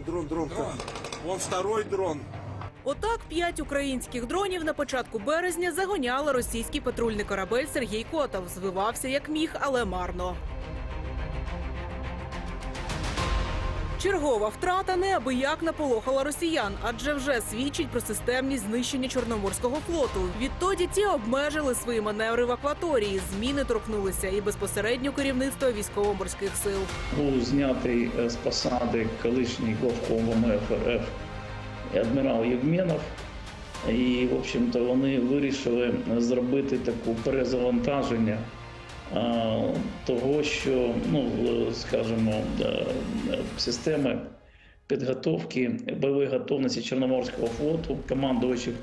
Дрон, дрон, дрон. Вон второй дрон. Отак п'ять українських дронів на початку березня загоняли російський патрульний корабель Сергій Котов. Звивався як міг, але марно. Чергова втрата неабияк наполохала росіян, адже вже свідчить про системність знищення чорноморського флоту. Відтоді ті обмежили свої маневри в акваторії. Зміни торкнулися і безпосередньо керівництва військово-морських сил. був знятий е, з посади колишній РФ адмірал Євменов. І, в общем-то, вони вирішили зробити таку перезавантаження того, що, ну, скажімо, системи підготовки бойової готовності Чорноморського флоту, командувачів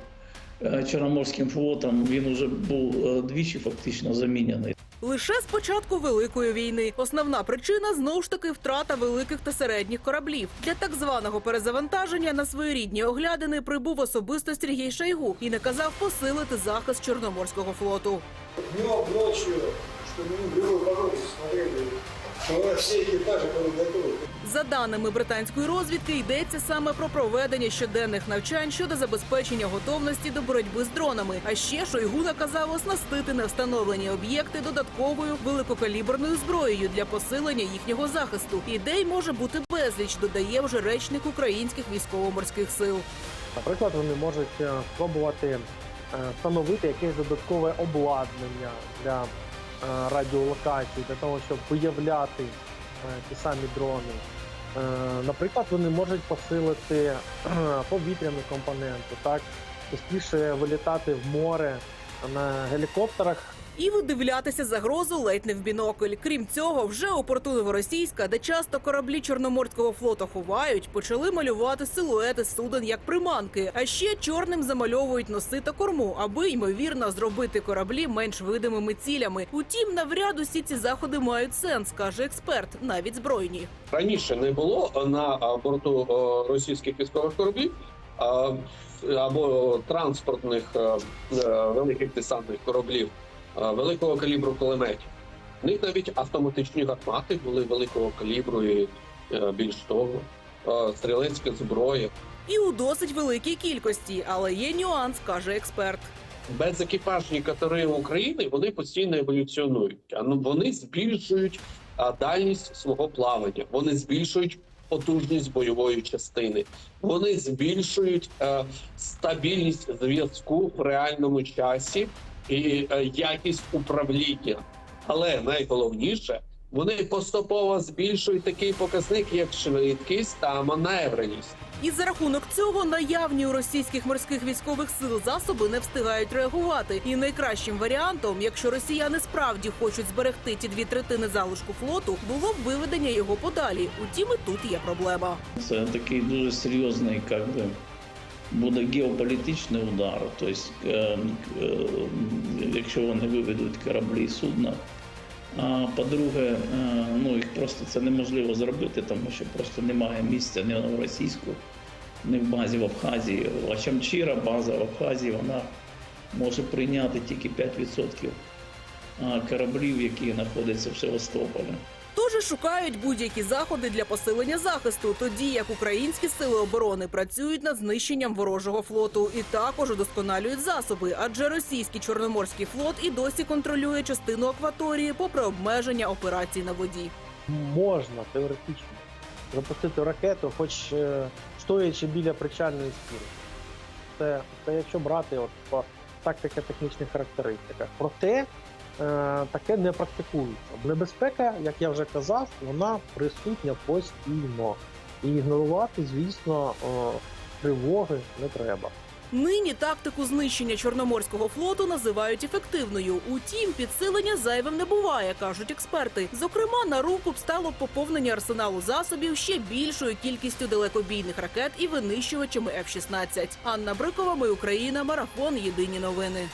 е, Чорноморським флотом, він вже був е, двічі фактично замінений. Лише з початку великої війни основна причина знову ж таки втрата великих та середніх кораблів. Для так званого перезавантаження на своєрідні оглядини прибув особисто Сергій Шойгу і наказав посилити захист Чорноморського флоту. днем, ночью, чтобы мы в любой погоде смотрели, что все экипажи были готовы. За даними британської розвідки, йдеться саме про проведення щоденних навчань щодо забезпечення готовності до боротьби з дронами. А ще Шойгу наказав оснастити невстановлені об'єкти додатковою великокаліберною зброєю для посилення їхнього захисту. Ідей може бути безліч, додає вже речник українських військово-морських сил. Наприклад, вони можуть е, спробувати е, встановити якесь додаткове обладнання для е, радіолокації, для того, щоб виявляти е, ті самі дрони. Е, Наприклад, вони можуть посилити повітряну компоненту, так частіше вилітати в море на гелікоптерах І видивлятися загрозу ледь не в бінокль. Крім цього, вже у порту Новоросійська, де часто кораблі Чорноморського флоту ховають, почали малювати силуети суден як приманки. А ще чорним замальовують носи та корму, аби ймовірно зробити кораблі менш видимими цілями. Утім, навряд усі ці заходи мають сенс, каже експерт, навіть збройні. раніше не було на борту російських військових кораблів або транспортних е, великих десантних кораблів великого калібру кулеметів. В них навіть автоматичні гармати були великого калібру і е, більш того, а, стрілецька зброя. І у досить великій кількості, але є нюанс, каже експерт. Безекіпажні катери України вони постійно еволюціонують. А ну вони збільшують дальність свого плавання, вони збільшують потужність бойової частини, вони збільшують е, стабільність зв'язку в реальному часі і е, якість управління. Але найголовніше. Вони поступово збільшують такий показник, як швидкість та маневреність. І за рахунок цього наявні у російських морських військових сил засоби не встигають реагувати. І найкращим варіантом, якщо росіяни справді хочуть зберегти ті дві третини залишку флоту, було б виведення його подалі. Утім, і тут є проблема. Це такий дуже серйозний, як би, буде геополітичний удар. Тобто, е, е, якщо вони виведуть кораблі і судна. А по-друге, е, ну їх просто це неможливо зробити, тому що просто немає місця ні в російську, ні в базі в Абхазії. А Чамчира, база в Абхазії, вона може прийняти тільки 5% кораблів, які знаходяться в Севастополі. Тож шукають будь-які заходи для посилення захисту, тоді як українські сили оборони працюють над знищенням ворожого флоту і також удосконалюють засоби, адже російський чорноморський флот і досі контролює частину акваторії, попри обмеження операцій на воді. можна теоретично запустити ракету, хоч е, стоячи біля причальної стіни. Це, це якщо брати от по тактико-технічних характеристиках. Проте таке не практикується. Небезпека, як я вже казав, вона присутня постійно. І ігнорувати, звісно, е, тривоги не треба. Нині тактику знищення чорноморського флоту називають ефективною. Утім, підсилення зайвим не буває, кажуть експерти. Зокрема, на руку б стало поповнення арсеналу засобів ще більшою кількістю далекобійних ракет і винищувачами F-16. Анна Брикова, ми Україна, марафон. Єдині новини.